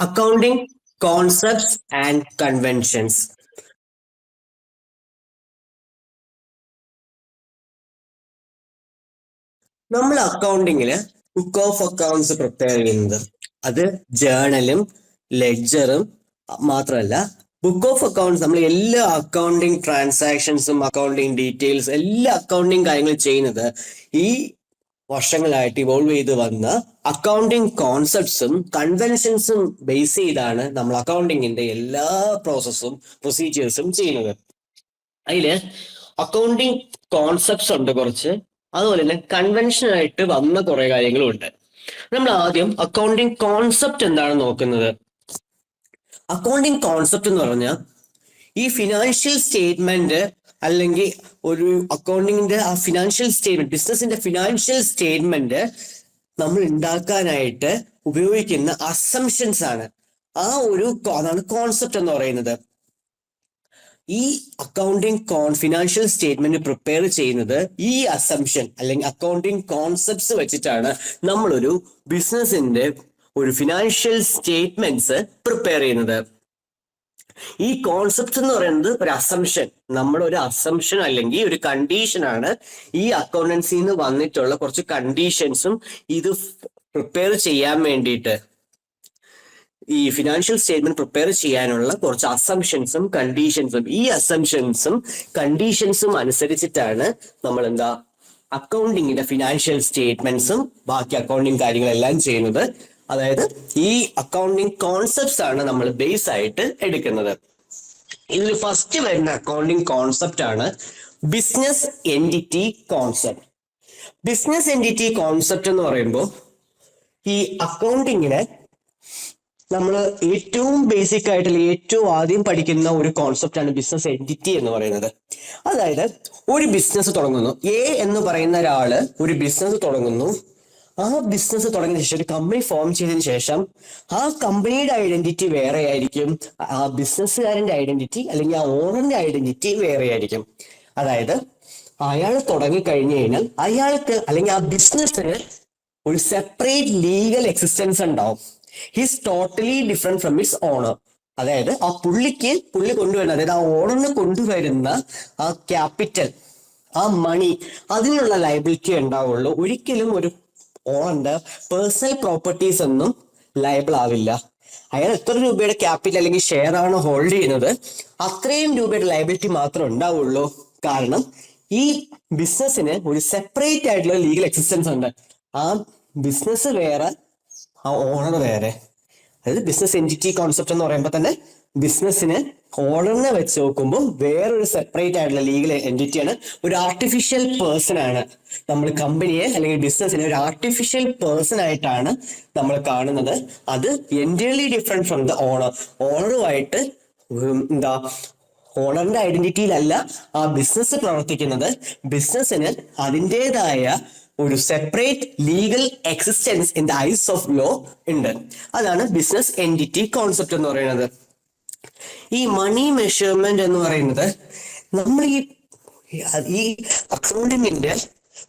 accounting concepts and conventions നമ്മൾ അക്കൗണ്ടിങ്ങിൽ book of accounts prepare ചെയ്യുന്നത്. അത് ജേണലും ലെഡ്ജറും മാത്രമല്ല ബുക്ക് ഓഫ് അക്കൗണ്ട്സ് നമ്മൾ എല്ലാ അക്കൗണ്ടിങ് ട്രാൻസാക്ഷൻസും അക്കൗണ്ടിങ് ഡീറ്റെയിൽസ് എല്ലാ അക്കൗണ്ടിങ് കാര്യങ്ങളും ചെയ്യുന്നത് ഈ വർഷങ്ങളായിട്ട് ഇവോൾവ് ചെയ്ത് വന്ന അക്കൗണ്ടിങ് കോൺസെപ്റ്റ്സും കൺവെൻഷൻസും ബേസ് ചെയ്താണ് നമ്മൾ അക്കൗണ്ടിങ്ങിന്റെ എല്ലാ പ്രോസസ്സും പ്രൊസീജിയേഴ്സും ചെയ്യുന്നത്. അതിൽ അക്കൗണ്ടിങ് കോൺസെപ്റ്റ്സ് ഉണ്ട് കുറച്ച്. അതുപോലെ തന്നെ കൺവെൻഷൻ ആയിട്ട് വന്ന കുറെ കാര്യങ്ങളും ഉണ്ട്. നമ്മൾ ആദ്യം അക്കൗണ്ടിങ് കോൺസെപ്റ്റ് എന്താണ് നോക്കുന്നത്? അക്കൗണ്ടിങ് കോൺസെപ്റ്റ് എന്ന് പറഞ്ഞാൽ ഈ ഫിനാൻഷ്യൽ സ്റ്റേറ്റ്മെന്റ് അല്ലെങ്കിൽ ഒരു അക്കൗണ്ടിങ്ങിന്റെ ആ ഫിനാൻഷ്യൽ സ്റ്റേറ്റ്മെന്റ് ബിസിനസിന്റെ ഫിനാൻഷ്യൽ സ്റ്റേറ്റ്മെന്റ് നമ്മൾ ഉണ്ടാക്കാനായിട്ട് ഉപയോഗിക്കുന്ന അസംഷൻസ് ആണ്. ആ ഒരു അതാണ് കോൺസെപ്റ്റ് എന്ന് പറയുന്നത്. ഈ accounting con financial statement prepare ചെയ്യുന്നത് ഈ അസംഷൻ അല്ലെങ്കിൽ അക്കൗണ്ടിങ് കോൺസെപ്റ്റ്സ് വെച്ചിട്ടാണ് നമ്മളൊരു ബിസിനസിന്റെ ഒരു ഫിനാൻഷ്യൽ സ്റ്റേറ്റ്മെന്റ്സ് പ്രിപ്പയർ ചെയ്യുന്നത്. ഈ കോൺസെപ്റ്റ് എന്ന് പറയുന്നത് ഒരു അസംഷൻ നമ്മുടെ ഒരു അസംഷൻ അല്ലെങ്കിൽ ഒരു കണ്ടീഷൻ ആണ് ഈ അക്കൗണ്ടൻസിൽ നിന്ന് വന്നിട്ടുള്ള കുറച്ച് കണ്ടീഷൻസും ഇത് പ്രിപ്പയർ ചെയ്യാൻ വേണ്ടിയിട്ട്. ഈ ഫിനാൻഷ്യൽ സ്റ്റേറ്റ്മെന്റ് പ്രിപ്പയർ ചെയ്യാനുള്ള കുറച്ച് അസംഷൻസും കണ്ടീഷൻസും ഈ അസംഷൻസും കണ്ടീഷൻസും അനുസരിച്ചിട്ടാണ് നമ്മൾ എന്താ അക്കൗണ്ടിങ്ങിന്റെ ഫിനാൻഷ്യൽ സ്റ്റേറ്റ്മെന്റ്സും ബാക്കി അക്കൗണ്ടിങ് കാര്യങ്ങളെല്ലാം ചെയ്യുന്നത്. അതായത് ഈ അക്കൗണ്ടിങ് കോൺസെപ്റ്റ്സ് ആണ് നമ്മൾ ബേസ് ആയിട്ട് എടുക്കുന്നത്. ഇതിൽ ഫസ്റ്റ് വരുന്ന അക്കൗണ്ടിങ് കോൺസെപ്റ്റ് ആണ് business entity concept business entity concept എന്ന് പറയുമ്പോൾ ഈ അക്കൗണ്ടിങ്ങിനെ നമ്മൾ ഏറ്റവും ബേസിക് ആയിട്ടുള്ള ഏറ്റവും ആദ്യം പഠിക്കുന്ന ഒരു കോൺസെപ്റ്റ് ആണ് ബിസിനസ് എന്റിറ്റി എന്ന് പറയുന്നത്. അതായത് ഒരു ബിസിനസ് തുടങ്ങുന്നു. എ എന്ന് പറയുന്ന ഒരാൾ ഒരു ബിസിനസ് തുടങ്ങുന്നു. ആ ബിസിനസ് തുടങ്ങിയ ശേഷം ഒരു കമ്പനി ഫോം ചെയ്തതിനു ശേഷം ആ കമ്പനിയുടെ ഐഡന്റിറ്റി വേറെ ആയിരിക്കും ആ ബിസിനസ്സുകാരന്റെ ഐഡന്റിറ്റി അല്ലെങ്കിൽ ആ ഓണറിന്റെ ഐഡന്റിറ്റി വേറെ ആയിരിക്കും അതായത് അയാൾ തുടങ്ങി കഴിഞ്ഞു കഴിഞ്ഞാൽ അയാൾക്ക് അല്ലെങ്കിൽ ആ ബിസിനസ്സിന് ഒരു സെപ്പറേറ്റ് ലീഗൽ എക്സിസ്റ്റൻസ് ഉണ്ടാവും. His totally different from its owner അതായത് ആ പുള്ളിക്ക് പുള്ളി കൊണ്ടുവരുന്ന അതായത് ആ ഓണറിന് കൊണ്ടുവരുന്ന ആ ക്യാപിറ്റൽ ആ മണി അതിനുള്ള ലയബിലിറ്റി ഉണ്ടാവുള്ളൂ. ഒരിക്കലും ഒരു ഓണറിന്റെ പേഴ്സണൽ പ്രോപ്പർട്ടീസ് ഒന്നും ലയബിൾ ആവില്ല. അയാൾ എത്ര രൂപയുടെ ക്യാപിറ്റൽ അല്ലെങ്കിൽ ഷെയർ ആണ് ഹോൾഡ് ചെയ്യുന്നത് അത്രയും രൂപയുടെ ലയബിലിറ്റി മാത്രമേ ഉണ്ടാവുള്ളൂ. കാരണം ഈ ബിസിനസ്സിന് ഒരു സെപ്പറേറ്റ് ആയിട്ടുള്ള ലീഗൽ എക്സിസ്റ്റൻസ് ഉണ്ട്. ആ ബിസിനസ് വേറെ ആ ഓണർ വേറെ. അതായത് ബിസിനസ് എന്റിറ്റി കോൺസെപ്റ്റ് എന്ന് പറയുമ്പോൾ തന്നെ ബിസിനസ്സിന് ഓണറിനെ വെച്ച് നോക്കുമ്പോൾ വേറൊരു സെപ്പറേറ്റ് ആയിട്ടുള്ള ലീഗൽ എന്റിറ്റിയാണ് ഒരു ആർട്ടിഫിഷ്യൽ പേഴ്സൺ ആണ് നമ്മൾ കമ്പനിയെ അല്ലെങ്കിൽ ബിസിനസ്സിനെ ഒരു ആർട്ടിഫിഷ്യൽ പേഴ്സൺ ആയിട്ടാണ് നമ്മൾ കാണുന്നത്. അത് entirely different from the owner ഓണറുമായിട്ട് എന്താ ഓണറിന്റെ ഐഡന്റിറ്റിയിലല്ല ആ ബിസിനസ് പ്രവർത്തിക്കുന്നത്. ബിസിനസ്സിന് അതിന്റെതായ ഒരു separate legal existence in the eyes of law ഉണ്ട്. അതാണ് ബിസിനസ് എന്റിറ്റി കോൺസെപ്റ്റ് എന്ന് പറയുന്നത്. ഈ മണി മെഷർമെന്റ് എന്ന് പറയുന്നത് നമ്മൾ ഈ ഈ അക്കൗണ്ടിങ്ങിന്റെ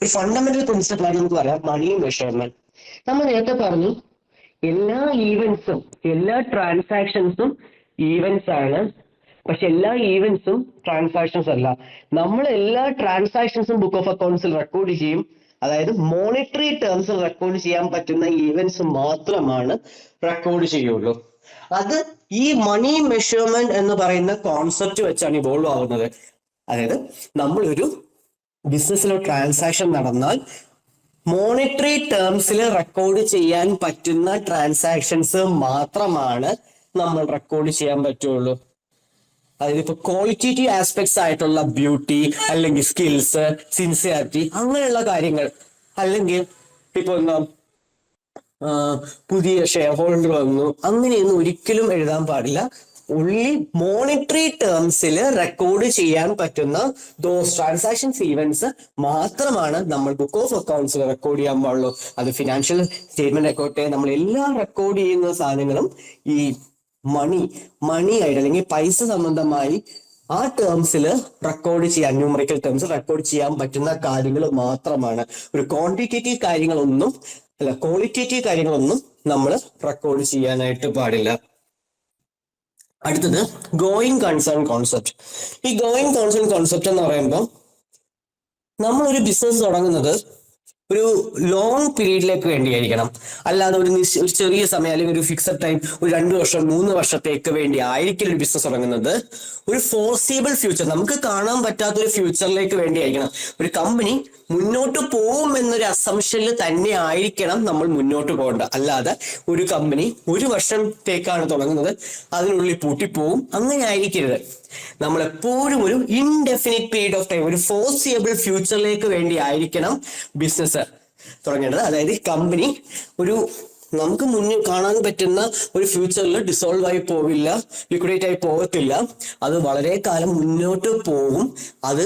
ഒരു ഫണ്ടമെന്റൽ പ്രിൻസിപ്പിൾ ആയിട്ട് നമുക്ക് പറയാം. മണി മെഷർമെന്റ് നമ്മൾ നേരത്തെ പറഞ്ഞു എല്ലാ ഈവൻസും എല്ലാ ട്രാൻസാക്ഷൻസും ഈവൻസ് ആണ്. പക്ഷെ എല്ലാ ഈവൻസും ട്രാൻസാക്ഷൻസ് അല്ല. നമ്മൾ എല്ലാ ട്രാൻസാക്ഷൻസും ബുക്ക് ഓഫ് അക്കൗണ്ട്സിൽ റെക്കോർഡ് ചെയ്യും. അതായത് മോണിറ്ററി ടേംസിൽ റെക്കോർഡ് ചെയ്യാൻ പറ്റുന്ന ഈവൻസ് മാത്രമാണ് റെക്കോർഡ് ചെയ്യുള്ളൂ. അത് ഈ മണി മെഷർമെന്റ് എന്ന് പറയുന്ന കോൺസെപ്റ്റ് വെച്ചാണ് ഇവോൾവ് ആവുന്നത്. അതായത് നമ്മൾ ഒരു ബിസിനസ്സിൽ ട്രാൻസാക്ഷൻ നടന്നാൽ മോണിറ്ററി ടേംസിൽ റെക്കോർഡ് ചെയ്യാൻ പറ്റുന്ന ട്രാൻസാക്ഷൻസ് മാത്രമാണ് നമ്മൾ റെക്കോർഡ് ചെയ്യാൻ പറ്റുള്ളൂ. അതായത് ഇപ്പൊ ക്വാളിറ്റേറ്റീവ് ആസ്പെക്ട്സ് ആയിട്ടുള്ള ബ്യൂട്ടി അല്ലെങ്കിൽ സ്കിൽസ് സിൻസിയാരിറ്റി അങ്ങനെയുള്ള കാര്യങ്ങൾ. അല്ലെങ്കിൽ ഇപ്പൊ എന്താ പുതിയ ഷെയർ ഹോൾഡർ വന്നു. അങ്ങനെയൊന്നും ഒരിക്കലും എഴുതാൻ പാടില്ല. ഉള്ളി മോണിറ്ററി ടേംസിൽ റെക്കോർഡ് ചെയ്യാൻ പറ്റുന്ന ദോസ് ട്രാൻസാക്ഷൻസ് ഈവൻസ് മാത്രമാണ് നമ്മൾ ബുക്ക് ഓഫ് അക്കൗണ്ട്സിൽ റെക്കോർഡ് ചെയ്യാൻ പാടുള്ളൂ. അത് ഫിനാൻഷ്യൽ സ്റ്റേറ്റ്മെന്റ് ആയിക്കോട്ടെ നമ്മൾ എല്ലാ റെക്കോർഡ് ചെയ്യുന്ന സാധനങ്ങളും ഈ മണി മണി ആയിട്ട് അല്ലെങ്കിൽ പൈസ സംബന്ധമായി ആ ടേംസിൽ റെക്കോർഡ് ചെയ്യാൻ ന്യൂമറിക്കൽ ടേംസ് റെക്കോർഡ് ചെയ്യാൻ പറ്റുന്ന കാര്യങ്ങൾ മാത്രമാണ്. ഒരു ക്വാണ്ടിറ്റേറ്റീവ് കാര്യങ്ങളൊന്നും അല്ല ക്വാളിറ്റേറ്റീവ് കാര്യങ്ങളൊന്നും നമ്മൾ റെക്കോർഡ് ചെയ്യാനായിട്ട് പാടില്ല. അടുത്തത് ഗോയിങ് കൺസേൺ കോൺസെപ്റ്റ് ഈ ഗോയിങ് കൺസേൺ കോൺസെപ്റ്റ് എന്ന് പറയുമ്പോൾ നമ്മളൊരു ബിസിനസ് തുടങ്ങുന്നത് ഒരു ലോങ് പീരീഡിലേക്ക് വേണ്ടിയായിരിക്കണം. അല്ലാതെ ഒരു ചെറിയ സമയം അല്ലെങ്കിൽ ഒരു ഫിക്സഡ് ടൈം ഒരു രണ്ട് വർഷം മൂന്ന് വർഷത്തേക്ക് വേണ്ടി ആയിരിക്കില്ല ഒരു ബിസിനസ് തുടങ്ങുന്നത്. ഒരു ഫോഴ്സിബിൾ ഫ്യൂച്ചർ നമുക്ക് കാണാൻ പറ്റാത്ത ഒരു ഫ്യൂച്ചറിലേക്ക് വേണ്ടിയായിരിക്കണം. ഒരു കമ്പനി മുന്നോട്ട് പോകും എന്നൊരു അസംഷനിൽ തന്നെ ആയിരിക്കണം നമ്മൾ മുന്നോട്ട് പോകേണ്ടത് അല്ലാതെ ഒരു കമ്പനി ഒരു വർഷത്തേക്കാണ് തുടങ്ങുന്നത്. അതിനുള്ളിൽ പൂട്ടിപ്പോവും. അങ്ങനെ ആയിരിക്കരുത്. നമ്മൾ എപ്പോഴും ഒരു ഇൻഡെഫിനിറ്റ് പീരീഡ് ഓഫ് ടൈം ഒരു ഫോസിയബിൾ ഫ്യൂച്ചറിലേക്ക് വേണ്ടി ആയിരിക്കണം ബിസിനസ് തുടങ്ങേണ്ടത്. അതായത് കമ്പനി ഒരു നമുക്ക് മുന്നിൽ കാണാൻ പറ്റുന്ന ഒരു ഫ്യൂച്ചറിൽ ഡിസോൾവ് ആയി പോവില്ല ലിക്വിഡേറ്റ് ആയി പോകത്തില്ല. അത് വളരെ കാലം മുന്നോട്ട് പോകും അത്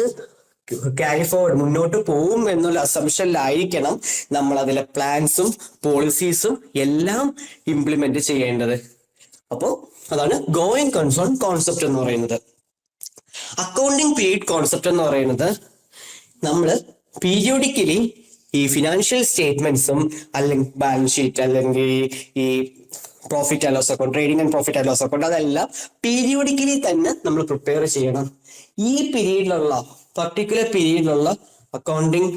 ക്യാരി ഫോർവേഡ് മുന്നോട്ട് പോകും എന്നുള്ള അസംഷനിലായിരിക്കണം നമ്മൾ അതിലെ പ്ലാൻസും പോളിസീസും എല്ലാം ഇംപ്ലിമെന്റ് ചെയ്യേണ്ടത്. അപ്പോൾ അതാണ് ഗോയിങ് കൺസേൺ കോൺസെപ്റ്റ് എന്ന് പറയുന്നത്. അക്കൗണ്ടിങ് പീരീഡ് കോൺസെപ്റ്റ് എന്ന് പറയുന്നത് നമ്മൾ പീരിയോഡിക്കലി ഈ ഫിനാൻഷ്യൽ സ്റ്റേറ്റ്മെന്റ്സും അല്ലെങ്കിൽ ബാലൻസ് ഷീറ്റ് അല്ലെങ്കിൽ ഈ profit and loss account trading and profit and loss account അതെല്ലാം പീരിയോഡിക്കലി തന്നെ നമ്മൾ പ്രിപ്പയർ ചെയ്യണം. ഈ പീരീഡിലുള്ള പർട്ടിക്കുലർ പീരീഡിലുള്ള അക്കൗണ്ടിങ്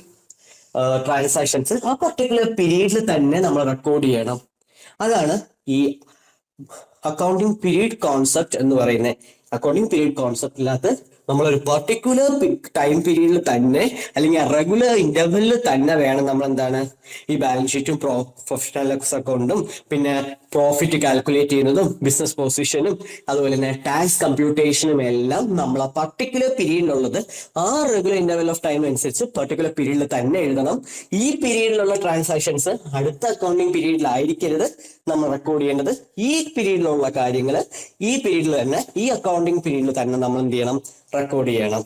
ട്രാൻസാക്ഷൻസ് ആ പർട്ടിക്കുലർ പീരീഡിൽ തന്നെ നമ്മൾ റെക്കോർഡ് ചെയ്യണം. അതാണ് ഈ അക്കൗണ്ടിങ് പീരീഡ് കോൺസെപ്റ്റ് എന്ന് പറയുന്നത് അക്കൗണ്ടിങ് പീരീഡ് കോൺസെപ്റ്റിനകത്ത് നമ്മൾ ഒരു പർട്ടിക്കുലർ ടൈം പീരീഡിൽ തന്നെ അല്ലെങ്കിൽ റെഗുലർ ഇന്റർവെല്ലിൽ തന്നെ വേണം നമ്മൾ എന്താണ് ഈ ബാലൻസ് ഷീറ്റും പ്രൊഫഷണൽ അക്കൗണ്ടും പിന്നെ പ്രോഫിറ്റ് കാൽക്കുലേറ്റ് ചെയ്യുന്നതും ബിസിനസ് പൊസിഷനും അതുപോലെ തന്നെ ടാക്സ് കമ്പ്യൂട്ടേഷനും എല്ലാം നമ്മൾ ആ പർട്ടിക്കുലർ പീരീഡിലുള്ളത് ആ റെഗുലർ ഇന്റർവെൽ ഓഫ് ടൈം അനുസരിച്ച് പർട്ടിക്കുലർ പീരീഡിൽ തന്നെ എഴുതണം. ഈ പീരീഡിലുള്ള ട്രാൻസാക്ഷൻസ് അടുത്ത അക്കൗണ്ടിങ് പീരീഡിലായിരിക്കരുത് നമ്മൾ റെക്കോർഡ് ചെയ്യേണ്ടത് ഈ പീരീഡിലുള്ള കാര്യങ്ങൾ ഈ പീരീഡിൽ തന്നെ ഈ അക്കൗണ്ടിങ് പീരീഡിൽ തന്നെ നമ്മൾ എന്ത് ചെയ്യണം? റെക്കോർഡ് ചെയ്യണം.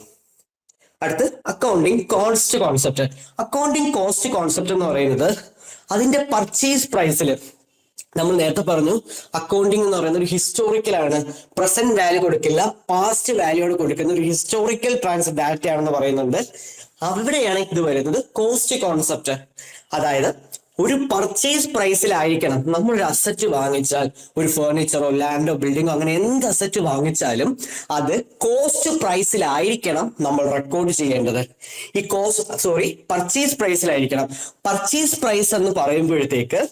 അടുത്ത് accounting cost concept accounting cost concept എന്ന് പറയുന്നത് അതിന്റെ പർച്ചേസ് പ്രൈസിൽ നമ്മൾ നേരത്തെ പറഞ്ഞു അക്കൗണ്ടിങ് എന്ന് പറയുന്ന ഒരു ഹിസ്റ്റോറിക്കൽ ആണ്. പ്രസന്റ് വാല്യൂ കൊടുക്കില്ല പാസ്റ്റ് വാല്യൂയോട് കൊടുക്കുന്ന ഒരു ഹിസ്റ്റോറിക്കൽ ട്രാൻസ് ഡാറ്റ ആണെന്ന് പറയുന്നുണ്ട്. അവിടെയാണ് ഇത് വരുന്നത് കോസ്റ്റ് കോൺസെപ്റ്റ് അതായത് ഒരു പർച്ചേസ് പ്രൈസിലായിരിക്കണം നമ്മൾ ഒരു അസറ്റ് വാങ്ങിച്ചാൽ ഒരു ഫേർണിച്ചറോ ലാൻഡോ ബിൽഡിങ്ങോ അങ്ങനെ എന്ത് അസറ്റ് വാങ്ങിച്ചാലും അത് കോസ്റ്റ് പ്രൈസിലായിരിക്കണം നമ്മൾ റെക്കോർഡ് ചെയ്യേണ്ടത്. ഈ കോസ്റ്റ് സോറി പർച്ചേസ് പ്രൈസിലായിരിക്കണം പർച്ചേസ് പ്രൈസ് എന്ന് പറയുമ്പോഴത്തേക്ക്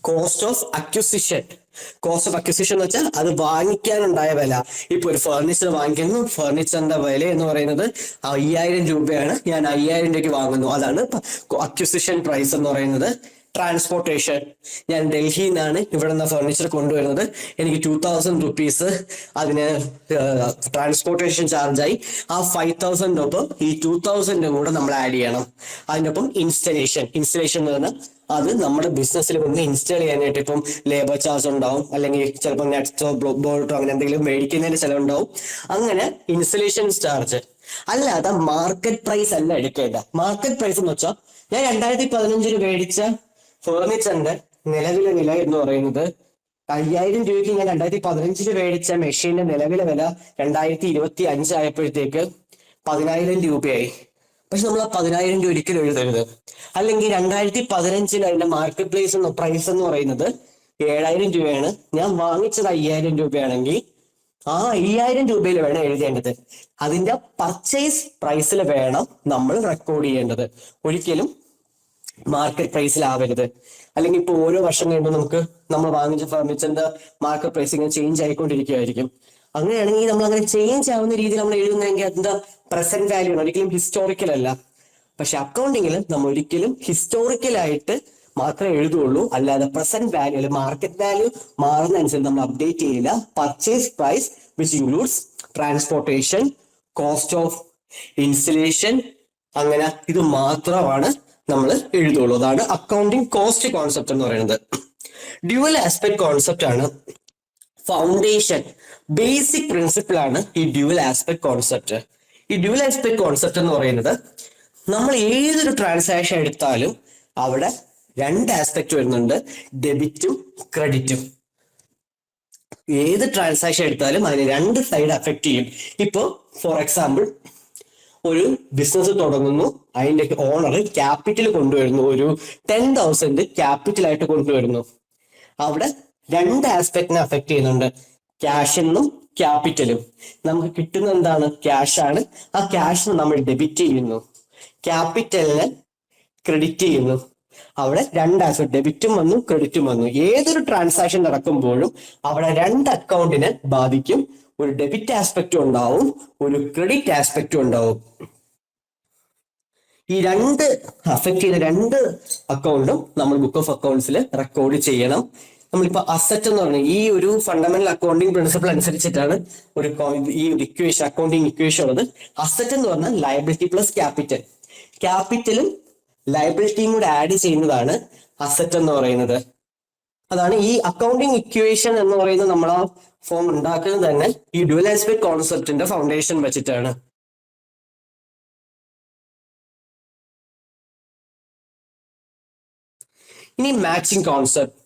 cost of acquisition cost of acquisition എന്ന് വെച്ചാൽ അത് വാങ്ങിക്കാനുണ്ടായ വില. ഇപ്പൊ ഒരു ഫർണിച്ചർ വാങ്ങിക്കുന്നു. ഫർണിച്ചറിന്റെ വില എന്ന് പറയുന്നത് അയ്യായിരം രൂപയാണ്. ഞാൻ അയ്യായിരം രൂപയ്ക്ക് വാങ്ങുന്നു. അതാണ് അക്വിസിഷൻ പ്രൈസ് എന്ന് പറയുന്നത്. ട്രാൻസ്പോർട്ടേഷൻ ഞാൻ ഡൽഹിയിൽ നിന്നാണ് ഇവിടെ നിന്ന് ഫർണിച്ചർ കൊണ്ടുവരുന്നത്. എനിക്ക് ടൂ തൗസൻഡ് റുപ്പീസ് അതിന് ട്രാൻസ്പോർട്ടേഷൻ ചാർജായി ആ ഫൈവ് തൗസൻഡിനൊപ്പം ഈ ടൂ തൗസൻഡും കൂടെ നമ്മൾ ആഡ് ചെയ്യണം. അതിനൊപ്പം ഇൻസ്റ്റലേഷൻ ഇൻസ്റ്റലേഷൻ എന്ന് പറഞ്ഞാൽ അത് നമ്മുടെ ബിസിനസ്സിൽ വന്ന് ഇൻസ്റ്റാൾ ചെയ്യാനായിട്ട് ഇപ്പം ലേബർ ചാർജ് ഉണ്ടാവും. അല്ലെങ്കിൽ ചിലപ്പോൾ നെറ്റ്സോ ബോൾട്ടോ അങ്ങനെ എന്തെങ്കിലും മേടിക്കുന്നതിന്റെ ചിലവുണ്ടാവും. അങ്ങനെ ഇൻസ്റ്റലേഷൻ ചാർജ് അല്ലാതെ മാർക്കറ്റ് പ്രൈസ് അല്ല എടുക്കേണ്ട. മാർക്കറ്റ് പ്രൈസ് എന്ന് വെച്ചാൽ ഞാൻ രണ്ടായിരത്തി പതിനഞ്ചിൽ മേടിച്ച ഫേർണിച്ചറിന്റെ നിലവിലെ വില എന്ന് പറയുന്നത് അയ്യായിരം രൂപയ്ക്ക് ഞാൻ രണ്ടായിരത്തി പതിനഞ്ചിൽ മേടിച്ച മെഷീന്റെ നിലവിലെ വില രണ്ടായിരത്തി ഇരുപത്തി അഞ്ചായപ്പോഴത്തേക്ക് പതിനായിരം രൂപയായി. പക്ഷെ നമ്മൾ ആ പതിനായിരം രൂപ ഒരിക്കലും എഴുതരുത്. അല്ലെങ്കിൽ രണ്ടായിരത്തി പതിനഞ്ചിൽ അതിന്റെ മാർക്കറ്റ് പ്ലേസ് എന്ന പ്രൈസ് എന്ന് പറയുന്നത് ഏഴായിരം രൂപയാണ്. ഞാൻ വാങ്ങിച്ചത് അയ്യായിരം രൂപയാണെങ്കിൽ ആ അയ്യായിരം രൂപയിൽ വേണം എഴുതേണ്ടത്. അതിന്റെ പർച്ചേസ് പ്രൈസിൽ വേണം നമ്മൾ റെക്കോർഡ് ചെയ്യേണ്ടത്. ഒരിക്കലും മാർക്കറ്റ് പ്രൈസിൽ ആവരുത്. അല്ലെങ്കിൽ ഇപ്പൊ ഓരോ വർഷം കഴിയുമ്പോൾ നമുക്ക് നമ്മൾ വാങ്ങിച്ച ഫർണിച്ചറിന്റെ മാർക്കറ്റ് പ്രൈസ് ഇങ്ങനെ ചേഞ്ച് ആയിക്കൊണ്ടിരിക്കുകയായിരിക്കും അങ്ങനെയാണെങ്കിൽ നമ്മൾ അങ്ങനെ ചേഞ്ച് ആവുന്ന രീതിയിൽ നമ്മൾ എഴുതുന്നതെങ്കിൽ അതിന്റെ പ്രസന്റ് വാല്യൂ ആണ്. ഒരിക്കലും ഹിസ്റ്റോറിക്കൽ അല്ല. പക്ഷെ അക്കൗണ്ടിങ്ങിൽ നമ്മൾ ഒരിക്കലും ഹിസ്റ്റോറിക്കൽ ആയിട്ട് മാത്രമേ എഴുതുള്ളൂ. അല്ലാതെ പ്രസന്റ് വാല്യൂ അല്ലെങ്കിൽ മാർക്കറ്റ് വാല്യൂ മാറുന്ന അനുസരിച്ച് നമ്മൾ അപ്ഡേറ്റ് ചെയ്യില്ല. Purchase price which includes transportation cost of installation അങ്ങനെ ഇത് മാത്രമാണ് നമ്മൾ എഴുതുള്ളൂ. അതാണ് അക്കൗണ്ടിങ് കോസ്റ്റ് കോൺസെപ്റ്റ് എന്ന് പറയുന്നത്. ഡ്യുവൽ ആസ്പെക്ട് കോൺസെപ്റ്റ് ആണ്. ഫൗണ്ടേഷൻ ബേസിക് പ്രിൻസിപ്പിൾ ആണ് ഈ ഡ്യുവൽ ആസ്പെക്ട് കോൺസെപ്റ്റ് ഈ ഡ്യുവൽ ആസ്പെക്ട് കോൺസെപ്റ്റ് എന്ന് പറയുന്നത് നമ്മൾ ഏതൊരു ട്രാൻസാക്ഷൻ എടുത്താലും അവിടെ രണ്ട് ആസ്പെക്ട് വരുന്നുണ്ട്. ഡെബിറ്റും ക്രെഡിറ്റും ഏത് ട്രാൻസാക്ഷൻ എടുത്താലും അതിന് രണ്ട് സൈഡ് അഫക്ട് ചെയ്യും. ഇപ്പോ ഫോർ എക്സാമ്പിൾ ഒരു ബിസിനസ് തുടങ്ങുന്നു. അതിന്റെ ഓണർ ക്യാപിറ്റൽ കൊണ്ടുവരുന്നു. ഒരു ടെൻ തൗസൻഡ് ക്യാപിറ്റൽ ആയിട്ട് കൊണ്ടുവരുന്നു. അവിടെ രണ്ട് ആസ്പെക്റ്റിനെ അഫക്ട് ചെയ്യുന്നുണ്ട്. ക്യാഷ് എന്നും ക്യാപിറ്റലും നമുക്ക് കിട്ടുന്ന എന്താണ്? ക്യാഷ് ആണ്. ആ ക്യാഷ് നമ്മൾ ഡെബിറ്റ് ചെയ്യുന്നു. ക്യാപിറ്റലിന് ക്രെഡിറ്റ് ചെയ്യുന്നു. അവിടെ രണ്ട് ആസ്പെക്ട് ഡെബിറ്റും വന്നു ക്രെഡിറ്റും വന്നു. ഏതൊരു ട്രാൻസാക്ഷൻ നടക്കുമ്പോഴും അവിടെ രണ്ട് അക്കൗണ്ടിനെ ബാധിക്കും. ഒരു ഡെബിറ്റ് ആസ്പെക്റ്റും ഉണ്ടാവും ഒരു ക്രെഡിറ്റ് ആസ്പെക്റ്റും ഉണ്ടാവും. ഈ രണ്ട് അഫക്ട് ചെയ്യുന്ന രണ്ട് അക്കൗണ്ടും നമ്മൾ ബുക്ക് ഓഫ് അക്കൗണ്ട്സിൽ റെക്കോർഡ് ചെയ്യണം. നമ്മളിപ്പോ അസറ്റ് എന്ന് പറഞ്ഞാൽ ഈ ഒരു ഫണ്ടമെന്റൽ അക്കൗണ്ടിങ് പ്രിൻസിപ്പിൾ അനുസരിച്ചിട്ടാണ് ഒരു ഈ ഒരു ഇക്വേഷൻ അക്കൗണ്ടിങ് ഇക്വേഷൻ ഉള്ളത്. അസറ്റ് എന്ന് പറഞ്ഞാൽ ലയബിലിറ്റി പ്ലസ് ക്യാപിറ്റൽ ക്യാപിറ്റലും ലയബിലിറ്റിയും കൂടെ ആഡ് ചെയ്യുന്നതാണ് അസറ്റ് എന്ന് പറയുന്നത്. അതാണ് ഈ അക്കൗണ്ടിങ് ഇക്വേഷൻ എന്ന് പറയുന്ന നമ്മൾ ആ ഫോം ഉണ്ടാക്കുന്നത് തന്നെ ഈ ഡ്യുവൽ ആസ്പെക്ട് കോൺസെപ്റ്റിന്റെ ഫൗണ്ടേഷൻ വെച്ചിട്ടാണ്. ഇനി മാച്ചിങ് കോൺസെപ്റ്റ്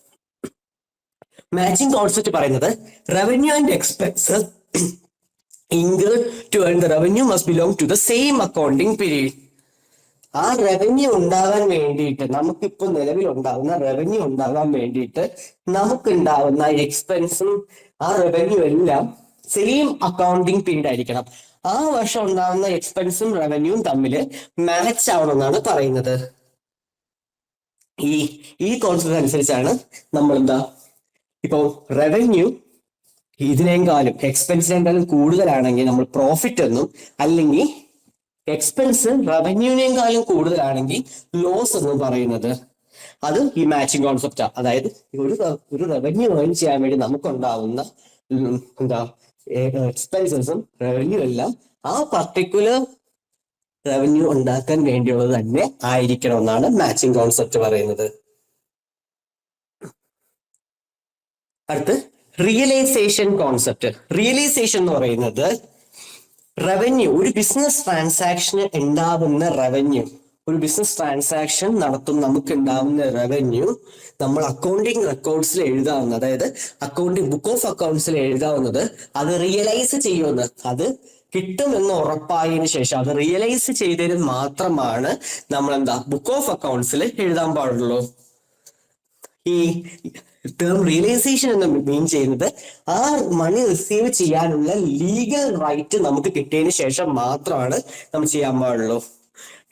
മാച്ചിങ് കോൺസെപ്റ്റ് പറയുന്നത് revenue and expense incurred to the revenue must belong to the same accounting period ആ റവന്യൂ ഉണ്ടാകാൻ വേണ്ടിയിട്ട് നമുക്കിപ്പോ നിലവിൽ ഉണ്ടാകുന്ന റവന്യൂ ഉണ്ടാകാൻ വേണ്ടിയിട്ട് നമുക്കുണ്ടാകുന്ന എക്സ്പെൻസും ആ റവന്യൂ എല്ലാം സെയിം അക്കൗണ്ടിങ് പീരീഡ് ആയിരിക്കണം. ആ വർഷം ഉണ്ടാകുന്ന എക്സ്പെൻസും റവന്യൂവും തമ്മിൽ മാച്ച് ആവണമെന്നാണ് പറയുന്നത്. ഈ ഈ കോൺസെപ്റ്റ് അനുസരിച്ചാണ് നമ്മൾ എന്താ ഇപ്പോ റവന്യൂ ഇതിനേക്കാളും എക്സ്പെൻസിനേക്കാളും കൂടുതലാണെങ്കിൽ നമ്മൾ പ്രോഫിറ്റ് എന്നും അല്ലെങ്കിൽ എക്സ്പെൻസ് റവന്യൂവിനേക്കാളും കൂടുതലാണെങ്കിൽ ലോസ് എന്ന് പറയുന്നത്. അത് ഈ മാച്ചിങ് കോൺസെപ്റ്റാണ് അതായത് ഒരു ഒരു റവന്യൂ ഏൺ ചെയ്യാൻ വേണ്ടി നമുക്കുണ്ടാവുന്ന എന്താ എക്സ്പെൻസസും റവന്യൂ എല്ലാം ആ പർട്ടിക്കുലർ റവന്യൂ ഉണ്ടാക്കാൻ വേണ്ടിയുള്ളത് തന്നെ ആയിരിക്കണം എന്നാണ് മാച്ചിങ് കോൺസെപ്റ്റ് പറയുന്നത്. അടുത്ത് റിയലൈസേഷൻ കോൺസെപ്റ്റ് റിയലൈസേഷൻ എന്ന് പറയുന്നത് റവന്യൂ ഒരു ബിസിനസ് ട്രാൻസാക്ഷന് ഉണ്ടാവുന്ന റവന്യൂ ഒരു ബിസിനസ് ട്രാൻസാക്ഷൻ നടത്തും നമുക്ക് ഉണ്ടാവുന്ന റവന്യൂ നമ്മൾ അക്കൗണ്ടിങ് റെക്കോർഡ്സിൽ എഴുതാവുന്ന അതായത് അക്കൗണ്ടിങ് ബുക്ക് ഓഫ് അക്കൗണ്ട്സിൽ എഴുതാവുന്നത് അത് റിയലൈസ് ചെയ്യുമെന്ന് അത് കിട്ടുമെന്ന് ഉറപ്പായതിനു ശേഷം അത് റിയലൈസ് ചെയ്തതിന് മാത്രമാണ് നമ്മൾ എന്താ ബുക്ക് ഓഫ് അക്കൗണ്ട്സിൽ എഴുതാൻ പാടുള്ളൂ. ഈ ടേം റിയലൈസേഷൻ എന്ന് മീൻ ചെയ്യുന്നത് ആ മണി റിസീവ് ചെയ്യാനുള്ള ലീഗൽ റൈറ്റ് നമുക്ക് കിട്ടിയതിന് ശേഷം മാത്രമാണ് നമ്മൾ ചെയ്യാൻ പാടുള്ളൂ.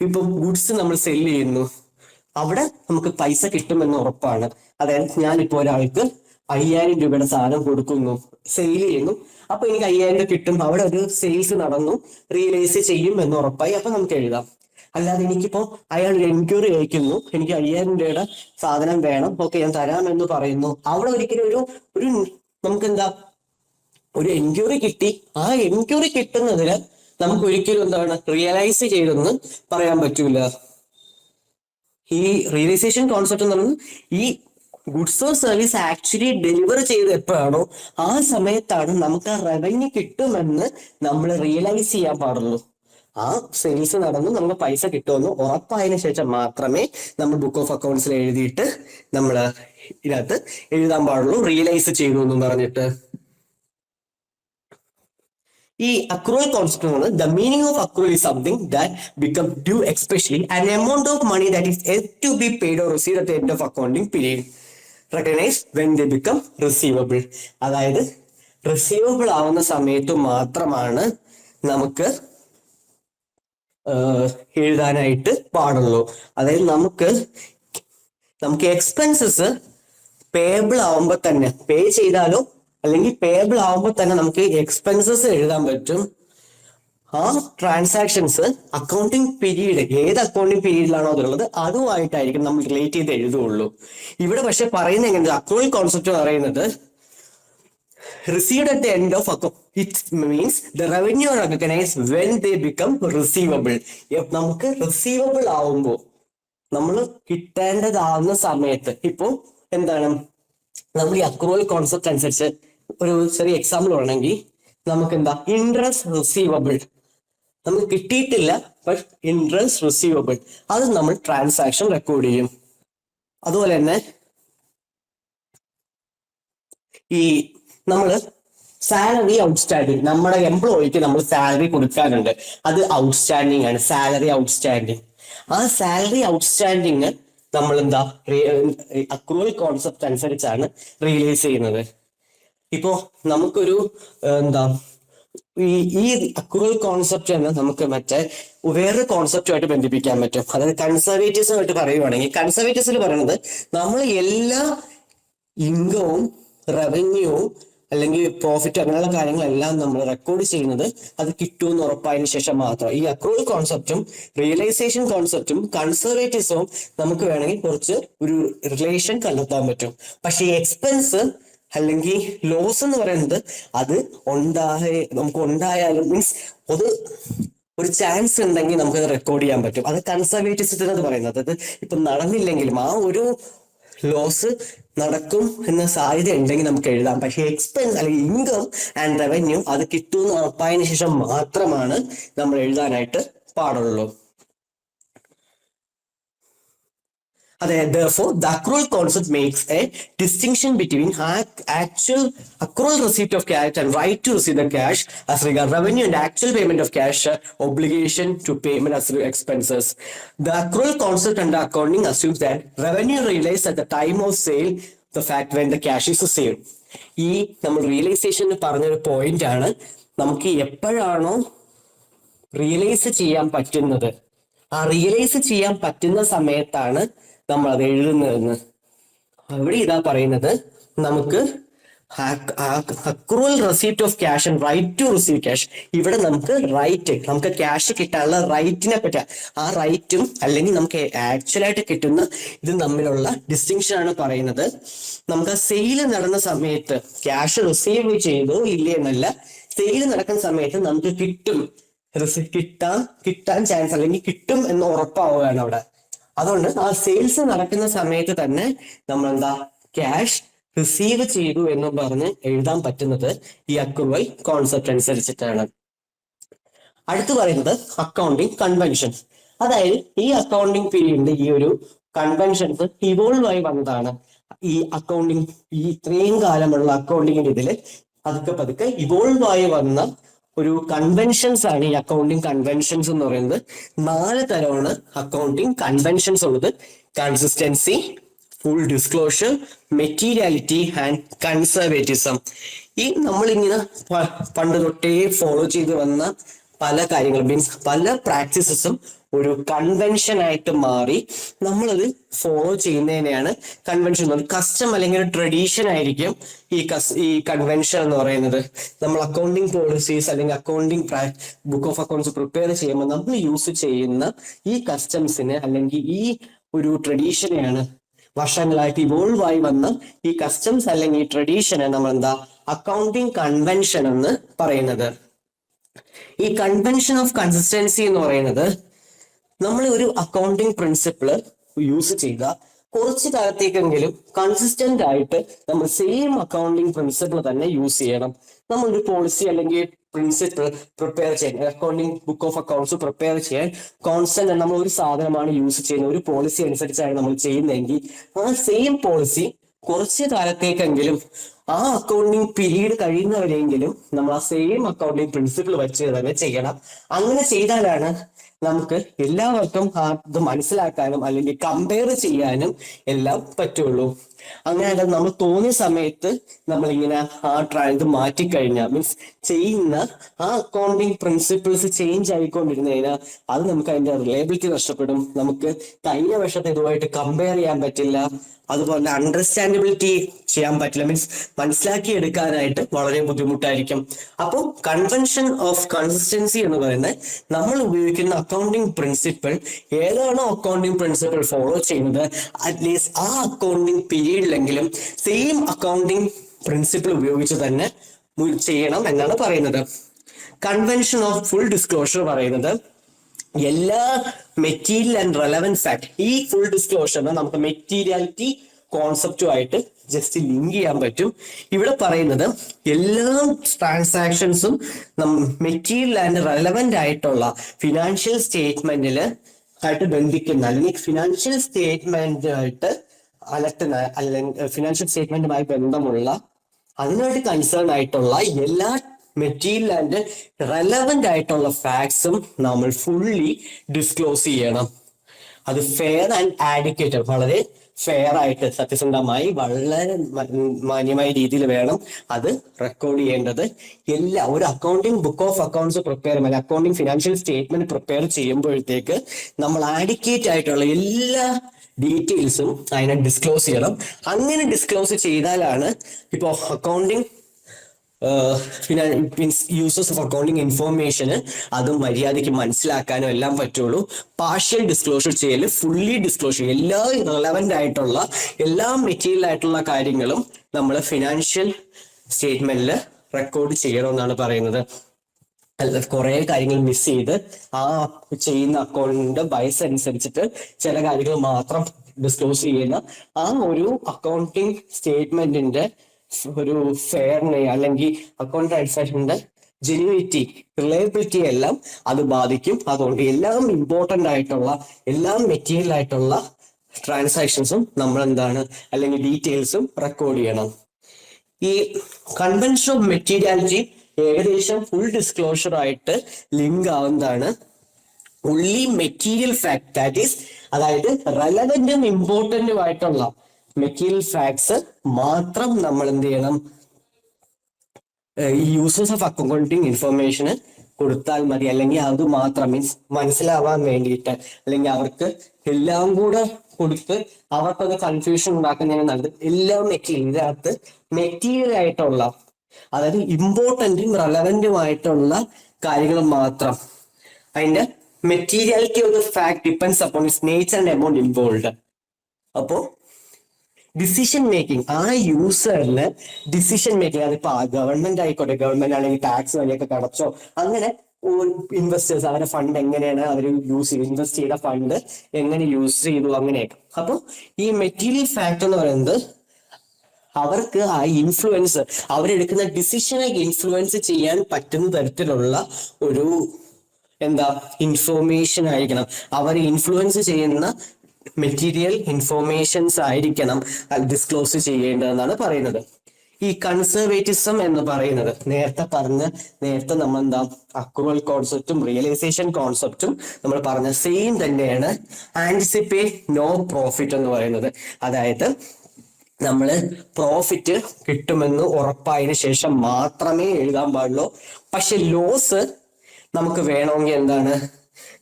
ഇപ്പൊ ഗുഡ്സ് നമ്മൾ സെൽ ചെയ്യുന്നു. അവിടെ നമുക്ക് പൈസ കിട്ടുമെന്ന് ഉറപ്പാണ്. അതായത് ഞാനിപ്പോ ഒരാൾക്ക് അയ്യായിരം രൂപയുടെ സാധനം കൊടുക്കുന്നു സെയിൽ ചെയ്യുന്നു. അപ്പൊ എനിക്ക് അയ്യായിരം രൂപ കിട്ടും. അവിടെ ഒരു സെയിൽസ് നടന്നു റിയലൈസ് ചെയ്യും എന്ന് ഉറപ്പായി. അപ്പൊ നമുക്ക് എഴുതാം. അല്ലാതെ എനിക്കിപ്പോ അയാൾ എൻക്വയറി അയക്കുന്നു. എനിക്ക് അയ്യായിരം രൂപയുടെ സാധനം വേണം. ഓക്കെ ഞാൻ തരാമെന്ന് പറയുന്നു. അവിടെ ഒരിക്കലും ഒരു ഒരു നമുക്ക് എന്താ ഒരു എൻക്വയറി കിട്ടി. ആ എൻക്വയറി കിട്ടുന്നതിന് നമുക്ക് ഒരിക്കലും എന്താണ് റിയലൈസ് ചെയ്തെന്ന് പറയാൻ പറ്റൂല. ഈ റിയലൈസേഷൻ കോൺസെപ്റ്റ് എന്ന് പറയുന്നത് ഈ goods or service actually deliver ചെയ്ത് എപ്പോഴാണോ ആ സമയത്താണ് നമുക്ക് ആ റവന്യൂ കിട്ടുമെന്ന് നമ്മൾ റിയലൈസ് ചെയ്യാൻ പാടുള്ളൂ. ആ സെയിൽസ് നടന്നു നമുക്ക് പൈസ കിട്ടുമെന്ന് ഉറപ്പായതിനു ശേഷം മാത്രമേ നമ്മൾ ബുക്ക് ഓഫ് അക്കൗണ്ട്സിൽ എഴുതിയിട്ട് നമ്മൾ ഇതിനകത്ത് എഴുതാൻ പാടുള്ളൂ. റിയലൈസ് ചെയ്തു എന്ന് പറഞ്ഞിട്ട്. ഈ അക്രൂവൽ കോൺസെപ്റ്റ് എന്ന് the meaning of accrual is something that become due especially an amount of money that is as to be paid or receive at end of accounting period recognise when the become receivable അതായത് receivable ആവുന്ന സമയത്ത് മാത്രമാണ് നമുക്ക് എഴുതാനായിട്ട് പാടുള്ളൂ. അതായത് നമുക്ക് നമുക്ക് എക്സ്പെൻസസ് പേബിൾ ആവുമ്പോൾ തന്നെ പേ ചെയ്താലോ അല്ലെങ്കിൽ പേബിൾ ആവുമ്പോൾ തന്നെ നമുക്ക് എക്സ്പെൻസസ് എഴുതാൻ പറ്റും. ആ ട്രാൻസാക്ഷൻസ് അക്കൗണ്ടിങ് പീരീഡ് ഏത് അക്കൗണ്ടിങ് പീരീഡിലാണോ അതുള്ളത് അതുമായിട്ടായിരിക്കും നമ്മൾ റിലേറ്റ് ചെയ്ത് എഴുതുള്ളൂ ഇവിടെ പക്ഷെ പറയുന്നത് എങ്ങനെയാണ് അക്കൗണ്ടിങ് കോൺസെപ്റ്റ് പറയുന്നത് received at the end of account it means the revenue recognized when they become receivable. നമുക്ക് റിസീവബിൾ ആവുമ്പോൾ നമ്മൾ കിട്ടേണ്ടതാവുന്ന സമയത്ത് ഇപ്പോൾ എന്താണ്? നമ്മൾ ഈ അക്രൂവൽ കോൺസെപ്റ്റ് അനുസരിച്ച് ഒരു ചെറിയ എക്സാമ്പിൾ വേണമെങ്കിൽ നമുക്ക് എന്താ ഇൻട്രസ്റ്റ് റിസീവബിൾ നമുക്ക് കിട്ടിയിട്ടില്ല ബട്ട് ഇൻട്രസ്റ്റ് റിസീവബിൾ അത് നമ്മൾ ട്രാൻസാക്ഷൻ റെക്കോർഡ് ചെയ്യും. അതുപോലെ തന്നെ ഈ നമ്മൾ സാലറി ഔട്ട്സ്റ്റാൻഡിങ് നമ്മുടെ എംപ്ലോയിക്ക് നമ്മൾ സാലറി കൊടുക്കാനുണ്ട്. അത് ഔട്ട്സ്റ്റാൻഡിങ് ആണ്. സാലറി ഔട്ട്സ്റ്റാൻഡിങ് ആ സാലറി ഔട്ട്സ്റ്റാൻഡിങ് നമ്മൾ എന്താ അക്രൂവൽ കോൺസെപ്റ്റ് അനുസരിച്ചാണ് റിയലൈസ് ചെയ്യുന്നത്. ഇപ്പോ നമുക്കൊരു എന്താ? ഈ ഈ അക്രൂവൽ കോൺസെപ്റ്റ് തന്നെ നമുക്ക് മറ്റേ വേറൊരു കോൺസെപ്റ്റുമായിട്ട് ബന്ധിപ്പിക്കാൻ പറ്റും. അതായത് കൺസർവേറ്റീവ്സുമായിട്ട് പറയുവാണെങ്കിൽ കൺസർവേറ്റീവ്സിൽ പറയുന്നത് നമ്മൾ എല്ലാ ഇൻകവും റവന്യൂവും അല്ലെങ്കിൽ പ്രോഫിറ്റ് അങ്ങനെയുള്ള കാര്യങ്ങളെല്ലാം നമ്മൾ റെക്കോർഡ് ചെയ്യുന്നത് അത് കിട്ടുമെന്ന് ഉറപ്പായതിനു ശേഷം മാത്രം. ഈ അക്രൂവൽ കോൺസെപ്റ്റും റിയലൈസേഷൻ കോൺസെപ്റ്റും കൺസർവേറ്റീവ്സും നമുക്ക് വേണമെങ്കിൽ കുറച്ച് ഒരു റിലേഷൻ കണ്ടെത്താൻ പറ്റും. പക്ഷേ എക്സ്പെൻസ് അല്ലെങ്കിൽ ലോസ് എന്ന് പറയുന്നത് അത് ഉണ്ടായ നമുക്ക് ഉണ്ടായാലും മീൻസ് അത് ഒരു ചാൻസ് ഉണ്ടെങ്കിൽ നമുക്ക് റെക്കോർഡ് ചെയ്യാൻ പറ്റും. അത് കൺസർവേറ്റീവ്സത്തിന് എന്ന് പറയുന്നത്. അത് ഇപ്പം നടന്നില്ലെങ്കിലും ആ ഒരു ലോസ് നടക്കും എന്ന സാധ്യത ഉണ്ടെങ്കിൽ നമുക്ക് എഴുതാം. പക്ഷേ എക്സ്പെൻസ് അല്ലെങ്കിൽ ഇൻകം ആൻഡ് റവന്യൂ അത് കിട്ടുമെന്ന് ഉറപ്പായതിനു ശേഷം മാത്രമാണ് നമ്മൾ എഴുതാനായിട്ട് പാടുള്ളൂ. അതായത് for the accrual concept makes a distinction between actual accrual receipt of cash and right to receive the cash as regard revenue and actual payment of cash obligation to payment as expenses the accrual concept and accounting assumes that revenue realise at the time of sale the fact when the cash is same ഈ നമ്മൾ realisation പറഞ്ഞൊരു point ആണ്. നമുക്ക് എപ്പോഴാണോ realise ചെയ്യാൻ പറ്റുന്നത്? ആ realise ചെയ്യാൻ പറ്റുന്ന സമയത്താണ് നമ്മൾ അത് എഴുതുന്നതെന്ന്. അവിടെ ഇതാ പറയുന്നത് നമുക്ക് accrual receipt of cash and right to receive cash ഇവിടെ നമുക്ക് റൈറ്റ് നമുക്ക് ക്യാഷ് കിട്ടാനുള്ള റൈറ്റിനെ പറ്റി ആ റൈറ്റും അല്ലെങ്കിൽ നമുക്ക് ആക്ച്വലായിട്ട് കിട്ടുന്ന ഇത് തമ്മിലുള്ള ഡിസ്റ്റിങ്ഷൻ ആണ് പറയുന്നത്. നമുക്ക് ആ സെയിൽ നടന്ന സമയത്ത് ക്യാഷ് റിസീവ് ചെയ്തോ ഇല്ലേ എന്നല്ല സെയിൽ നടക്കുന്ന സമയത്ത് നമുക്ക് കിട്ടും. കിട്ടാൻ കിട്ടാൻ ചാൻസ് അല്ലെങ്കിൽ കിട്ടും എന്ന് ഉറപ്പാവുകയാണ് അവിടെ. അതുകൊണ്ട് ആ സെയിൽസ് നടക്കുന്ന സമയത്ത് തന്നെ നമ്മൾ എന്താ ക്യാഷ് റിസീവ് ചെയ്തു എന്ന് പറഞ്ഞ് എഴുതാൻ പറ്റുന്നത് ഈ അക്രൂവൽ കോൺസെപ്റ്റ് അനുസരിച്ചിട്ടാണ്. അടുത്ത് പറയുന്നത് അക്കൗണ്ടിങ് കൺവെൻഷൻ അതായത് ഈ അക്കൗണ്ടിങ് പീരീഡിന്റെ ഈ ഒരു കൺവെൻഷൻസ് ഇവോൾവ് ആയി വന്നതാണ്. ഈ അക്കൗണ്ടിങ് ഈ ഇത്രയും കാലമുള്ള അക്കൗണ്ടിങ്ങിന്റെ ഇതിൽ പതുക്കെ പതുക്കെ ഇവോൾവ് ആയി വന്ന ഒരു കൺവെൻഷൻസ് ആണ് ഈ അക്കൗണ്ടിങ് കൺവെൻഷൻസ് എന്ന് പറയുന്നത്. നാല് തരമാണ് അക്കൗണ്ടിങ് കൺവെൻഷൻസ് ഉള്ളത്. Consistency full disclosure materiality and conservatism ഈ നമ്മളിങ്ങനെ പണ്ട് തൊട്ടേ ഫോളോ ചെയ്ത് വന്ന പല കാര്യങ്ങളും മീൻസ് പല പ്രാക്ടീസസും ഒരു കൺവെൻഷൻ ആയിട്ട് മാറി നമ്മളത് ഫോളോ ചെയ്യുന്നതിനെയാണ് കൺവെൻഷൻ ഒരു കസ്റ്റം അല്ലെങ്കിൽ ഒരു ട്രഡീഷൻ ആയിരിക്കും ഈ കസ് ഈ കൺവെൻഷൻ എന്ന് പറയുന്നത്. നമ്മൾ അക്കൗണ്ടിങ് പോളിസീസ് അല്ലെങ്കിൽ accounting book of accounts prepare ചെയ്യുമ്പോൾ നമ്മൾ യൂസ് ചെയ്യുന്ന ഈ കസ്റ്റംസിന് അല്ലെങ്കിൽ ഈ ഒരു ട്രഡീഷനെയാണ് വർഷങ്ങളായിട്ട് ഇവോൾവ് ആയി വന്ന ഈ കസ്റ്റംസ് അല്ലെങ്കിൽ ഈ ട്രഡീഷനെ നമ്മൾ എന്താ അക്കൗണ്ടിങ് കൺവെൻഷൻ എന്ന് പറയുന്നത്. ഈ കൺവെൻഷൻ ഓഫ് കൺസിസ്റ്റൻസി എന്ന് പറയുന്നത് നമ്മൾ ഒരു അക്കൗണ്ടിങ് പ്രിൻസിപ്പിൾ യൂസ് ചെയ്ത കുറച്ച് കാലത്തേക്കെങ്കിലും കൺസിസ്റ്റന്റ് ആയിട്ട് നമ്മൾ സെയിം അക്കൗണ്ടിങ് പ്രിൻസിപ്പിൾ തന്നെ യൂസ് ചെയ്യണം. നമ്മൾ ഒരു പോളിസി അല്ലെങ്കിൽ പ്രിൻസിപ്പിൾ പ്രിപ്പയർ ചെയ്യാൻ accounting book of accounts prepare ചെയ്യാൻ കോൺസ്റ്റന്റ് നമ്മൾ ഒരു സാധനമാണ് യൂസ് ചെയ്യുന്നത്. ഒരു പോളിസി അനുസരിച്ചാണ് നമ്മൾ ചെയ്യുന്നതെങ്കിൽ ആ സെയിം പോളിസി കുറച്ച് കാലത്തേക്കെങ്കിലും ആ അക്കൗണ്ടിങ് പീരീഡ് കഴിയുന്നവരെങ്കിലും നമ്മൾ ആ സെയിം അക്കൗണ്ടിങ് പ്രിൻസിപ്പിൾ വെച്ച് തന്നെ ചെയ്യണം. അങ്ങനെ ചെയ്താലാണ് നമുക്ക് എല്ലാവർക്കും അത് മനസ്സിലാക്കാനും അല്ലെങ്കിൽ കമ്പയർ ചെയ്യാനും എല്ലാം പറ്റുള്ളൂ. അങ്ങനെ നമ്മൾ തോന്നിയ സമയത്ത് നമ്മൾ ഇങ്ങനെ ആ ട്രാ ഇത് മാറ്റിക്കഴിഞ്ഞാൽ മീൻസ് ചെയ്യുന്ന ആ അക്കൗണ്ടിങ് പ്രിൻസിപ്പിൾസ് ചേഞ്ച് ആയിക്കൊണ്ടിരുന്നു കഴിഞ്ഞാൽ അത് നമുക്ക് അതിന്റെ റിലയബിലിറ്റി നഷ്ടപ്പെടും. നമുക്ക് കഴിഞ്ഞ വർഷത്തെ ഇതുമായിട്ട് കമ്പയർ ചെയ്യാൻ പറ്റില്ല. അതുപോലെ അണ്ടർസ്റ്റാൻഡബിലിറ്റി ചെയ്യാൻ പറ്റില്ല. മീൻസ് മനസ്സിലാക്കി എടുക്കാനായിട്ട് വളരെ ബുദ്ധിമുട്ടായിരിക്കും. അപ്പോൾ കൺവെൻഷൻ ഓഫ് കൺസിസ്റ്റൻസി എന്ന് പറയുന്നത് നമ്മൾ ഉപയോഗിക്കുന്ന അക്കൗണ്ടിങ് പ്രിൻസിപ്പിൾ ഏതാണോ അക്കൗണ്ടിങ് പ്രിൻസിപ്പിൾ ഫോളോ ചെയ്യുന്നത് അറ്റ്ലീസ്റ്റ് ആ അക്കൗണ്ടിങ് പീരീഡിലെങ്കിലും സെയിം അക്കൗണ്ടിങ് പ്രിൻസിപ്പിൾ ഉപയോഗിച്ച് തന്നെ ചെയ്യണം എന്നാണ് പറയുന്നത്. കൺവെൻഷൻ ഓഫ് ഫുൾ ഡിസ്ക്ലോഷർ പറയുന്നത് എല്ലാ മെറ്റീരിയൽ ആൻഡ് റെലവൻസ് ആക്ട് ഈ ഫുൾ ഡിസ്ക്ലോഷറിന് നമുക്ക് മെറ്റീരിയാലിറ്റി കോൺസെപ്റ്റുമായിട്ട് ജസ്റ്റ് ലിങ്ക് ചെയ്യാൻ പറ്റും. ഇവിടെ പറയുന്നത് എല്ലാ ട്രാൻസാക്ഷൻസും മെറ്റീരിയൽ ആൻഡ് റെലവെന്റ് ആയിട്ടുള്ള ഫിനാൻഷ്യൽ സ്റ്റേറ്റ്മെന്റിൽ ആയിട്ട് ബന്ധിക്കുന്ന അല്ലെങ്കിൽ ഫിനാൻഷ്യൽ സ്റ്റേറ്റ്മെന്റുമായിട്ട് അലട്ടുന്ന അല്ലെങ്കിൽ ഫിനാൻഷ്യൽ സ്റ്റേറ്റ്മെന്റുമായി ബന്ധമുള്ള അതിനായിട്ട് കൺസേൺ ആയിട്ടുള്ള എല്ലാ മെറ്റീരിയൽ ആൻഡ് റെലവെന്റ് ആയിട്ടുള്ള ഫാക്ട്സും നമ്മൾ ഫുള്ളി ഡിസ്ക്ലോസ് ചെയ്യണം. അത് ഫെയർ ആൻഡ് ആഡിക്കേറ്റ് വളരെ ഫെയർ ആയിട്ട് സത്യസന്ധമായി വളരെ മാന്യമായ രീതിയിൽ വേണം അത് റെക്കോർഡ് ചെയ്യേണ്ടത്. എല്ലാ ഒരു accounting book of accounts prepare അല്ലെങ്കിൽ അക്കൗണ്ടിങ് ഫിനാൻഷ്യൽ സ്റ്റേറ്റ്മെന്റ് പ്രിപ്പയർ ചെയ്യുമ്പോഴത്തേക്ക് നമ്മൾ ആഡിക്കേറ്റ് ആയിട്ടുള്ള എല്ലാ ഡീറ്റെയിൽസും അതിനെ ഡിസ്ക്ലോസ് ചെയ്യണം. അങ്ങനെ ഡിസ്ക്ലോസ് ചെയ്താലാണ് ഇപ്പോൾ accounting means users of accounting information അത് മര്യാദയ്ക്ക് മനസ്സിലാക്കാനും എല്ലാം പറ്റുള്ളൂ. പാർഷ്യൽ ഡിസ്ക്ലോഷർ ചെയ്യൽ ഫുള്ളി ഡിസ്ക്ലോഷർ എല്ലാ റിലവന്റ് ആയിട്ടുള്ള എല്ലാ മെറ്റീരിയൽ ആയിട്ടുള്ള കാര്യങ്ങളും നമ്മൾ ഫിനാൻഷ്യൽ സ്റ്റേറ്റ്മെന്റിൽ റെക്കോർഡ് ചെയ്യണമെന്നാണ് പറയുന്നത്. കുറെ കാര്യങ്ങൾ മിസ് ചെയ്ത് ആ ചെയ്യുന്ന അക്കൗണ്ടിന്റെ വയസ്സ് അനുസരിച്ചിട്ട് ചില കാര്യങ്ങൾ മാത്രം ഡിസ്ക്ലോസ് ചെയ്യുന്ന ആ ഒരു അക്കൗണ്ടിങ് സ്റ്റേറ്റ്മെന്റിന്റെ ഒരു ഫെയർനെ അല്ലെങ്കിൽ അക്കൗണ്ട് ട്രാൻസാക്ഷന്റെ ജെന്യൂനിറ്റി റിലയബിലിറ്റി എല്ലാം അത് ബാധിക്കും. അതുകൊണ്ട് എല്ലാം ഇമ്പോർട്ടന്റ് ആയിട്ടുള്ള എല്ലാം മെറ്റീരിയൽ ആയിട്ടുള്ള ട്രാൻസാക്ഷൻസും നമ്മൾ എന്താണ് അല്ലെങ്കിൽ ഡീറ്റെയിൽസും റെക്കോർഡ് ചെയ്യണം. ഈ കൺവെൻഷൻ ഓഫ് മെറ്റീരിയാലിറ്റി ഏകദേശം ഫുൾ ഡിസ്ക്ലോഷർ ആയിട്ട് ലിങ്ക് ആവുന്നതാണ്. ഉള്ളി മെറ്റീരിയൽ ഫാക്ട് ദാറ്റ് ഈസ് അതായത് റെലവെന്റും ഇമ്പോർട്ടന്റും ആയിട്ടുള്ള മെറ്റീരിയൽ ഫാക്ട്സ് മാത്രം നമ്മൾ എന്ത് ചെയ്യണം? ഈ യൂസേഴ്സ് ഓഫ് അക്കൗണ്ടിങ് ഇൻഫർമേഷന് കൊടുത്താൽ മതി. അല്ലെങ്കിൽ അത് മാത്രം മീൻസ് മനസ്സിലാവാൻ വേണ്ടിയിട്ട്. അല്ലെങ്കിൽ അവർക്ക് എല്ലാം കൂടെ കൊടുത്ത് അവർക്കത് കൺഫ്യൂഷൻ ഉണ്ടാക്കുന്നതിന് നല്ലത് എല്ലാം മെറ്റീരിയൽ ഇതിനകത്ത് മെറ്റീരിയൽ ആയിട്ടുള്ള അതായത് ഇമ്പോർട്ടന്റും റെലവെന്റും ആയിട്ടുള്ള കാര്യങ്ങൾ മാത്രം. അതിന്റെ materiality of the fact depends upon is nature and amount involve അപ്പോ ഡിസിഷൻ മേക്കിംഗ് ആ യൂസറിന് ഡിസിഷൻ മേക്കിംഗ് അതിപ്പോ ഗവൺമെന്റ് ആയിക്കോട്ടെ ഗവൺമെന്റ് ആണെങ്കിൽ ടാക്സ് വഴിയൊക്കെ കടച്ചോ അങ്ങനെ ഇൻവെസ്റ്റേഴ്സ് അവരുടെ ഫണ്ട് എങ്ങനെയാണ് അവർ യൂസ് ചെയ്ത് ഇൻവെസ്റ്റ് ചെയ്ത ഫണ്ട് എങ്ങനെ യൂസ് ചെയ്തു അങ്ങനെയൊക്കെ. അപ്പൊ ഈ മെറ്റീരിയൽ ഫാക്ട് എന്ന് പറയുന്നത് അവർക്ക് ആ ഇൻഫ്ലുവൻസ് അവരെടുക്കുന്ന ഡിസിഷനെ ഇൻഫ്ലുവൻസ് ചെയ്യാൻ പറ്റുന്ന തരത്തിലുള്ള ഒരു എന്താ ഇൻഫോർമേഷൻ ആയിരിക്കണം. അവരെ ഇൻഫ്ലുവൻസ് ചെയ്യുന്ന മെറ്റീരിയൽ ഇൻഫോർമേഷൻസ് ആയിരിക്കണം ഡിസ്ക്ലോസ് ചെയ്യേണ്ടതെന്നാണ് പറയുന്നത്. ഈ കൺസർവേറ്റിസം എന്ന് പറയുന്നത് നേരത്തെ പറഞ്ഞ നേരത്തെ നമ്മൾ എന്താ അക്രുവൽ കോൺസെപ്റ്റും റിയലൈസേഷൻ കോൺസെപ്റ്റും നമ്മൾ പറഞ്ഞ സെയിം തന്നെയാണ് ആന്റിസിപ്പേറ്റ് നോ പ്രോഫിറ്റ് എന്ന് പറയുന്നത്. അതായത് നമ്മൾ പ്രോഫിറ്റ് കിട്ടുമെന്ന് ഉറപ്പായതിനു ശേഷം മാത്രമേ എഴുതാൻ പാടുള്ളൂ. പക്ഷെ ലോസ് നമുക്ക് വേണമെങ്കിൽ എന്താണ്?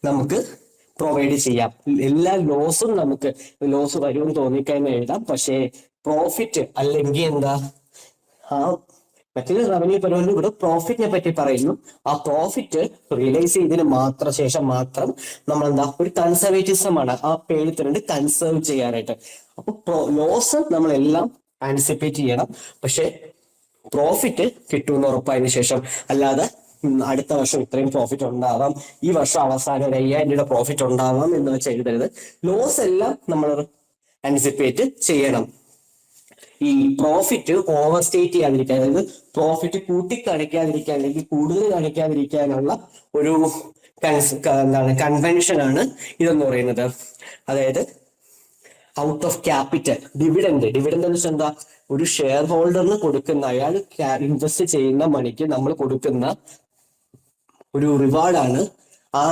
നമുക്ക് പ്രൊവൈഡ് ചെയ്യാം. എല്ലാ ലോസും നമുക്ക് ലോസ് വരുമെന്ന് തോന്നിക്കഴിഞ്ഞാൽ എഴുതാം. പക്ഷേ പ്രോഫിറ്റ് അല്ലെങ്കിൽ എന്താ? ആ മറ്റൊരു റവന്യൂ പരിപാടി ഇവിടെ പ്രോഫിറ്റിനെ പറ്റി പറയുന്നു. ആ പ്രോഫിറ്റ് റിയലൈസ് ചെയ്തതിന് മാത്രം ശേഷം മാത്രം നമ്മൾ എന്താ ഒരു കൺസർവേറ്റിസം ആണ്. ആ തന്നെ കൺസേർവ് ചെയ്യാനായിട്ട്. അപ്പൊ ലോസ് നമ്മളെല്ലാം ആന്റിസിപ്പേറ്റ് ചെയ്യണം. പക്ഷെ പ്രോഫിറ്റ് കിട്ടുമെന്ന് ഉറപ്പായതിനു ശേഷം. അല്ലാതെ അടുത്ത വർഷം ഇത്രയും പ്രോഫിറ്റ് ഉണ്ടാവാം. ഈ വർഷം അവസാനം ഒരു അയ്യായിരം രൂപ പ്രോഫിറ്റ് ഉണ്ടാവാം എന്ന് വെച്ച് എഴുതരുത്. ലോസ് എല്ലാം നമ്മൾ ആന്റിസിപ്പേറ്റ് ചെയ്യണം. ഈ പ്രോഫിറ്റ് ഓവർ സ്റ്റേറ്റ് ചെയ്യാതിരിക്കാൻ അതായത് പ്രോഫിറ്റ് കൂട്ടി കാണിക്കാതിരിക്കാൻ അല്ലെങ്കിൽ കൂടുതൽ കാണിക്കാതിരിക്കാനുള്ള ഒരു എന്താണ് കൺവെൻഷൻ ആണ് ഇതെന്ന് പറയുന്നത്. അതായത് out of capital dividend dividend എന്ന് വെച്ചാൽ എന്താ? ഒരു ഷെയർ ഹോൾഡറിന് കൊടുക്കുന്ന അയാൾ ഇൻവെസ്റ്റ് ചെയ്യുന്ന മണിക്ക് നമ്മൾ കൊടുക്കുന്ന ഒരു റിവാർഡാണ് ആ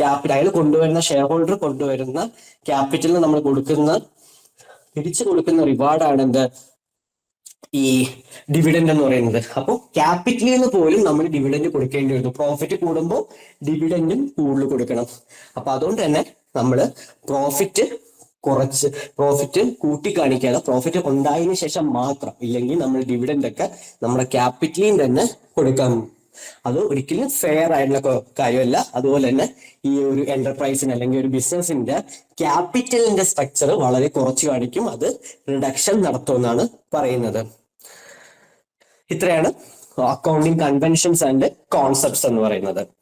ക്യാപിറ്റൽ അയാൾ കൊണ്ടുവരുന്ന ഷെയർ ഹോൾഡർ കൊണ്ടുവരുന്ന ക്യാപിറ്റലിന് നമ്മൾ കൊടുക്കുന്ന തിരിച്ചു കൊടുക്കുന്ന റിവാർഡാണ് എന്ത്? ഈ ഡിവിഡൻഡ് എന്ന് പറയുന്നത്. അപ്പോൾ ക്യാപിറ്റലിൽ നിന്ന് പോലും നമ്മൾ ഡിവിഡൻഡ് കൊടുക്കേണ്ടി വരുന്നു. പ്രോഫിറ്റ് കൂടുമ്പോൾ ഡിവിഡൻഡും കൂടുതൽ കൊടുക്കണം. അപ്പൊ അതുകൊണ്ട് തന്നെ നമ്മൾ പ്രോഫിറ്റ് കുറച്ച് പ്രോഫിറ്റ് കൂട്ടി പ്രോഫിറ്റ് ഉണ്ടായതിനു ശേഷം മാത്രം ഇല്ലെങ്കിൽ നമ്മൾ ഡിവിഡൻഡ് ഒക്കെ നമ്മുടെ ക്യാപിറ്റലിൽ തന്നെ കൊടുക്കാം. അത് ഒരിക്കലും ഫെയർ ആയിട്ടുള്ള കാര്യമല്ല. അതുപോലെ തന്നെ ഈ ഒരു എന്റർപ്രൈസിന് അല്ലെങ്കിൽ ഒരു ബിസിനസിന്റെ ക്യാപിറ്റലിന്റെ സ്ട്രക്ചർ വളരെ കുറച്ച് കാണിക്കും. അത് റിഡക്ഷൻ നടത്തുമെന്നാണ് പറയുന്നത്. ഇത്രയാണ് അക്കൗണ്ടിങ് കൺവെൻഷൻസ് ആൻഡ് കോൺസെപ്റ്റ്സ് എന്ന് പറയുന്നത്.